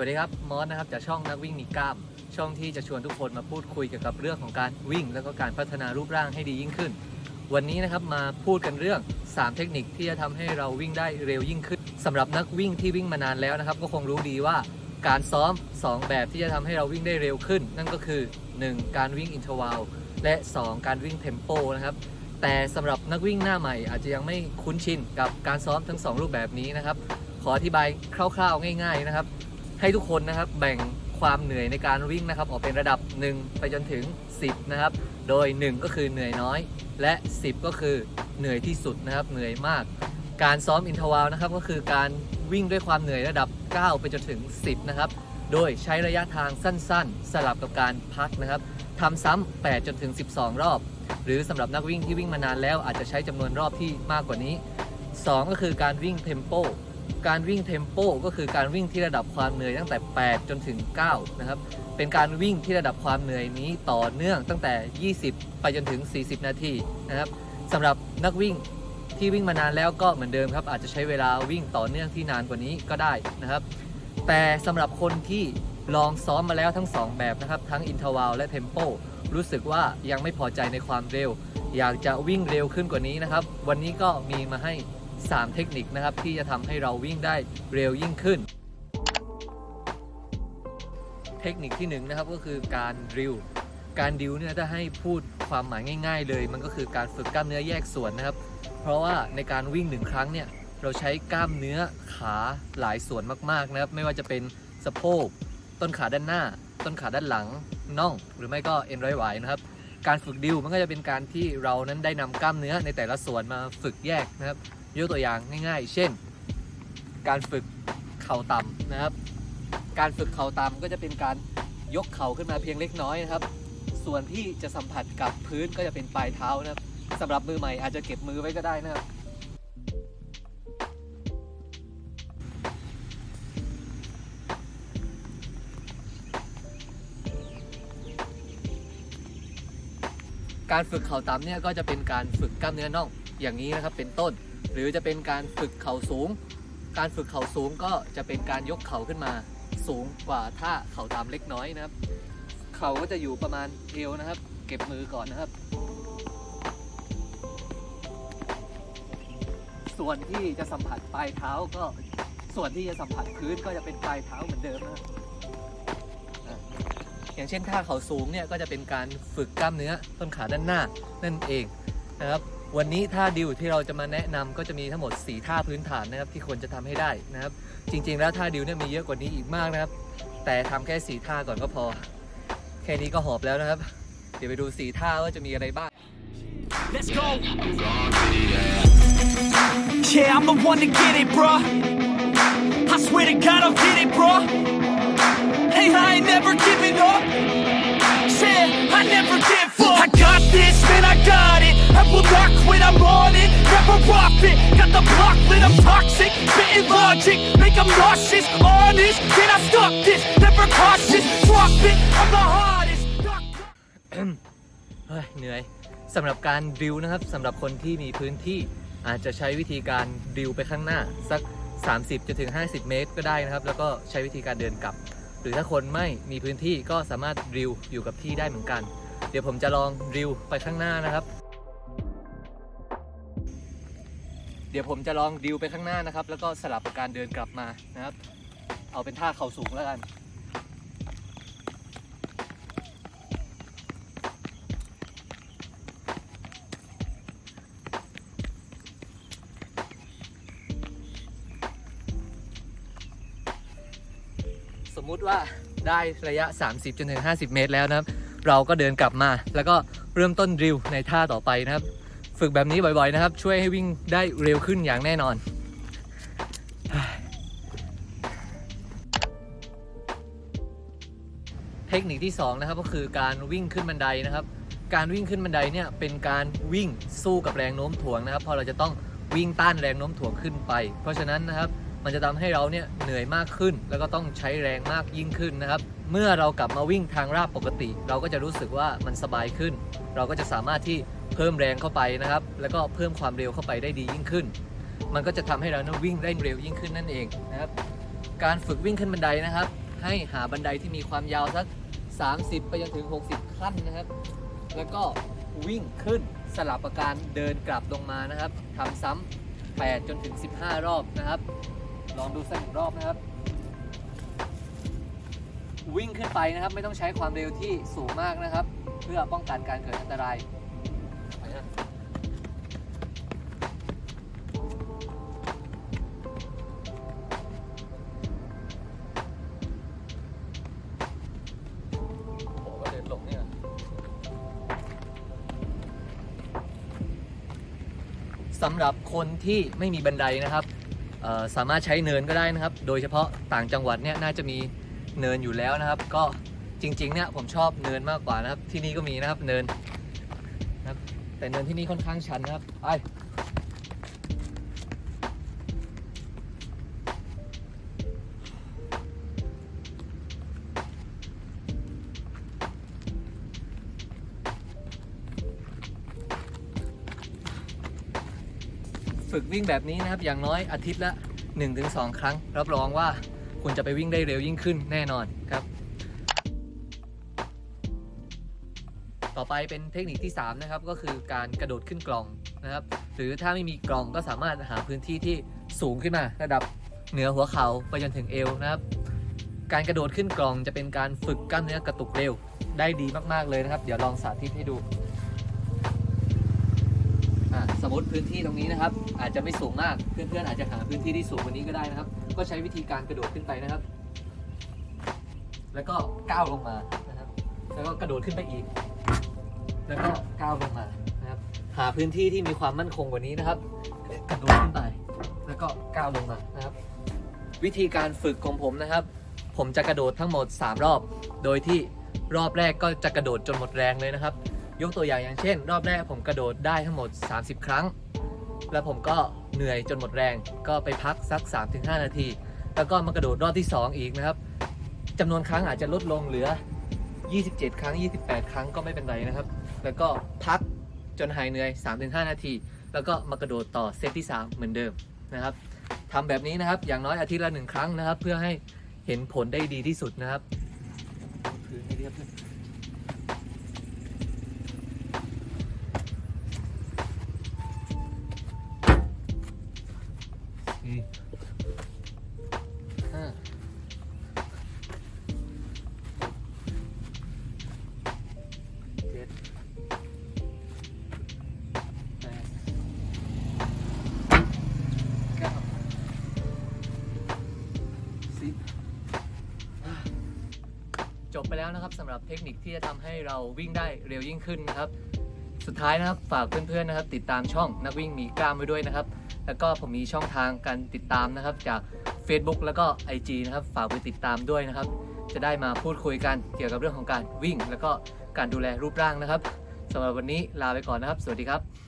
วัสดีครับมอสนะครับจากช่องนักวิ่งมีกล้าม ช่องที่จะชวนทุกคนมาพูดคุยเกี่ยวกับเรื่องของการวิ่ง แล้วก็การพัฒนารูปร่างให้ดียิ่งขึ้น วันนี้นะครับมาพูดกันเรื่อง 3 เทคนิคที่จะทำให้เราวิ่งได้เร็วยิ่งขึ้นสำหรับนักวิ่งที่วิ่งมานานแล้วนะครับ ก็คงรู้ดีว่าการซ้อม 2 แบบที่จะทำให้เราวิ่งได้เร็วขึ้น นั่นก็คือ 1. การวิ่งอินเทอร์วัลและ 2. การวิ่งเทมโปนะครับแต่สำหรับนักวิ่งหน้าใหม่อาจจะยังไม่คุ้นชินกับการซ้อมทั้ง 2 รูปแบบนี้นะครับขออธิบายคร่าวๆ ง่าย ๆนะครับ ให้ทุกคนนะครับแบ่งความเหนื่อยในการวิ่งนะครับออกเป็นระดับ 1 ไปจนถึง 10 นะครับ โดย 1 ก็คือเหนื่อยน้อย และ 10 ก็คือเหนื่อยที่สุดนะครับเหนื่อยมาก การซ้อมอินทวาลนะครับก็คือการวิ่งด้วยความเหนื่อยระดับ 9 ไปจนถึง 10 นะครับ โดยใช้ระยะทางสั้นๆ สลับกับการพักนะครับทำซ้ำ8จนถึง 12 รอบ หรือสำหรับนักวิ่งที่วิ่งมานานแล้วอาจจะใช้จำนวนรอบที่มากกว่านี้ 2 ก็คือการวิ่งเทมโป การวิ่งเทมโปก็คือการวิ่งที่ระดับความเหนื่อยตั้งแต่ 8 จนถึง 9 นะครับ เป็นการวิ่งที่ระดับความเหนื่อยนี้ต่อเนื่องตั้งแต่ 20 ไปจนถึง 40 นาทีนะครับสำหรับนักวิ่งที่วิ่งมานานแล้วก็เหมือนเดิมครับ อาจจะใช้เวลาวิ่งต่อเนื่องที่นานกว่านี้ก็ได้นะครับ แต่สำหรับคนที่ลองซ้อมมาแล้วทั้ง 2 แบบนะครับ ทั้งอินทวาลและเทมโปรู้สึกว่ายังไม่พอใจในความเร็ว อยากจะวิ่งเร็วขึ้นกว่านี้นะครับ วันนี้ก็มีมาให้ 3 เทคนิคนะครับที่จะทำให้เราวิ่งได้เร็วยิ่งขึ้น เทคนิคที่1นงนะครับก็คือการดิวการดิวเนี่ยถ้าให้พูดความหมายง่าย ๆ เลย มันก็คือการฝึกกล้ามเนื้อแยกส่วนนะครับ เพราะว่าในการวิ่งหนึ่งครั้งเนี่ยเราใช้กล้ามเนื้อขาหลายส่วนมากๆนะครับ ไม่ว่าจะเป็นสะโพกต้นขาด้านหน้า ต้นขาด้านหลังน่อง หรือไม่ก็เอ็นร้อยหวายนะครับ การฝึกดิวมันก็จะเป็นการที่เรานั้นได้นำกล้ามเนื้อในแต่ละส่วนมาฝึกแยกนะครับ ยกตัวอย่างง่าย ๆ เช่น การฝึกเข่าต่ำนะครับ การฝึกเข่าต่ำก็จะเป็นการยกเข่าขึ้นมาเพียงเล็กน้อยนะครับ ส่วนที่จะสัมผัสกับพื้นก็จะเป็นปลายเท้านะครับสำหรับมือใหม่อาจจะเก็บมือไว้ก็ได้นะครับการฝึกเข่าต่ำเนี่ยก็จะเป็นการฝึกกล้ามเนื้อน่อง อย่างนี้นะครับเป็นต้น หรือจะเป็นการฝึกเข่าสูง การฝึกเข่าสูงก็จะเป็นการยกเข่าขึ้นมาสูงกว่าท่าเข่าต่ำเล็กน้อยนะครับ เข่าก็จะอยู่ประมาณเอวนะครับ เก็บมือก่อนนะครับ ส่วนที่จะสัมผัสปลายเท้าก็ส่วนที่จะสัมผัสพื้นก็จะเป็นปลายเท้าเหมือนเดิมนะครับอะอย่างเช่นท่าเข่าสูงเนี่ยก็จะเป็นการฝึกกล้ามเนื้อต้นขาด้านหน้านั่นเองนะครับ วันนี้ท่าดิวที่เราจะมาแนะนำก็จะมีทั้งหมด 4 ท่าพื้นฐานนะครับที่ควรจะทำให้ได้นะครับ จริง ๆ แล้วท่าดิวเนี่ยมีเยอะกว่านี้อีกมากนะครับ แต่ทำแค่ 4 ท่าก่อนก็พอ แค่นี้ก็หอบแล้วนะครับ เดี๋ยวไปดู 4 ท่าว่าจะมีอะไรบ้าง Let's go. Yeah, I'm the one to get it, bruh. Will not quit, I'm on it. Never profit, Got the block lit, I'm toxic. Spitting logic, make them nauseous. Honest, can I stop this? Never cautious, drop it. I'm the hardest. เฮ้ยเหนื่อยสำหรับการดิวนะครับสำหรับคนที่มีพื้นที่อาจจะใช้วิธีการดิวไปข้างหน้า สัก 30จนถึง 50 เมตรก็ได้นะครับ แล้วก็ใช้วิธีการเดินกลับ หรือถ้าคนไม่มีพื้นที่ก็สามารถดิวอยู่กับที่ได้เหมือนกัน เดี๋ยวผมจะลองดิวไปข้างหน้านะครับ เดี๋ยวผมจะลองดิวไปข้างหน้านะครับ แล้วก็สลับกับการเดินกลับมานะครับ เอาเป็นท่าเข่าสูงแล้วกัน สมมุติว่าได้ระยะ 30จนถึง50 เมตรแล้วนะครับ เราก็เดินกลับมา แล้วก็เริ่มต้นดริลในท่าต่อไปนะครับ ฝึกแบบนี้บ่อยๆนะครับ ช่วยให้วิ่งได้เร็วขึ้นอย่างแน่นอน เทคนิคที่สองนะครับก็คือการวิ่งขึ้นบันไดนะครับ การวิ่งขึ้นบันไดเนี่ยเป็นการวิ่งสู้กับแรงโน้มถ่วงนะครับพราะเราจะต้องวิ่งต้านแรงโน้มถ่วงขึ้นไป เพราะฉะนั้นนะครับมันจะทำให้เราเนี่ยเหนื่อยมากขึ้น แล้วก็ต้องใช้แรงมากยิ่งขึ้นนะครับ เมื่อเรากลับมาวิ่งทางราบปกติ เราก็จะรู้สึกว่ามันสบายขึ้น เราก็จะสามารถที่เพิ่มแรงเข้าไปนะครับ แล้วก็เพิ่มความเร็วเข้าไปได้ดียิ่งขึ้น มันก็จะทำให้เรานั้นวิ่งได้เร็วยิ่งขึ้นนั่นเองนะครับ การฝึกวิ่งขึ้นบันไดนะครับ ให้หาบันไดที่มีความยาวสัก 30 ไปจนถึง 60 ขั้นนะครับ แล้วก็วิ่งขึ้นสลับกับการเดินกลับลงมานะครับทำซ้ำ8จนถึง 15 รอบนะครับ ลองดูสักหนึ่งรอบนะครับ วิ่งขึ้นไปนะครับ ไม่ต้องใช้ความเร็วที่สูงมากนะครับ เพื่อป้องกันการเกิดอันตรายไปนะโอ้โหก็เดินลงเนี่ยสำหรับคนที่ไม่มีบันไดนะครับเอ่อสามารถใช้เนินก็ได้นะครับ โดยเฉพาะต่างจังหวัดเนี่ยน่าจะมี เนินอยู่แล้วนะครับ ก็จริงๆเนี่ยผมชอบเนินมากกว่านะครับ ที่นี่ก็มีนะครับเนินนะครับแต่เนินที่นี่ค่อนข้างชันนะครับไปฝึกวิ่งแบบนี้นะครับอย่างน้อยอาทิตย์ละ 1-2 ครั้ง รับรองว่า คุณจะไปวิ่งได้เร็วยิ่งขึ้นแน่นอนครับ ต่อไปเป็นเทคนิคที่ 3 นะครับ ก็คือการกระโดดขึ้นกล่องนะครับ หรือถ้าไม่มีกล่องก็สามารถหาพื้นที่ที่สูงขึ้นมา ระดับเหนือหัวเข่าไปจนถึงเอวนะครับ การกระโดดขึ้นกล่องจะเป็นการฝึกกล้ามเนื้อกระตุกเร็วได้ดีมากๆเลยนะครับ เดี๋ยวลองสาธิตให้ดู มมติพื้นที่ตรงนี้นะครับ อาจจะไม่สูงมากเพื่อนๆอาจจะหาพื้นที่ที่สูงกว่านี้ก็ได้นะครับ ก็ใช้วิธีการกระโดดขึ้นไปนะครับ แล้วก็ก้าวลงมานะครับ แล้วก็กระโดดขึ้นไปอีก แล้วก็ก้าวลงมานะครับ หาพื้นที่ที่มีความมั่นคงกว่านี้นะครับ กระโดดขึ้นไป แล้วก็ก้าวลงมานะครับ วิธีการฝึกของผมนะครับ ผมจะกระโดดทั้งหมด 3 รอบ โดยที่รอบแรกก็จะกระโดดจนหมดแรงเลยนะครับ ยกตัวอย่างอย่างเช่น รอบแรกผมกระโดดได้ทั้งหมด 30 ครั้ง แล้วผมก็เหนื่อยจนหมดแรง ก็ไปพักสัก 3-5 นาที แล้วก็มากระโดดรอบที่ 2 อีกนะครับจำนวนครั้งอาจจะลดลงเหลือ 27 ครั้ง 28 ครั้งก็ไม่เป็นไรนะครับ แล้วก็พักจนหายเหนื่อย 3-5 นาที แล้วก็มากระโดดต่อเซตที่ 3 เหมือนเดิมนะครับทำแบบนี้นะครับอย่างน้อยอาทิตย์ละหนึ่งครั้งนะครับ เพื่อให้เห็นผลได้ดีที่สุดนะครับพื้นให้เรียบ แล้วนะครับสำหรับเทคนิคที่จะทำให้เราวิ่งได้เร็วยิ่งขึ้นนะครับ สุดท้ายนะครับฝากเพื่อนๆนะครับ ติดตามช่องนักวิ่งหมีกล้ามไว้ด้วยนะครับ แล้วก็ผมมีช่องทางการติดตามนะครับ จาก Facebook แล้วก็ IG นะครับ ฝากไปติดตามด้วยนะครับ จะได้มาพูดคุยกันเกี่ยวกับเรื่องของการวิ่ง แล้วก็การดูแลรูปร่างนะครับสำหรับวันนี้ลาไปก่อนนะครับ สวัสดีครับ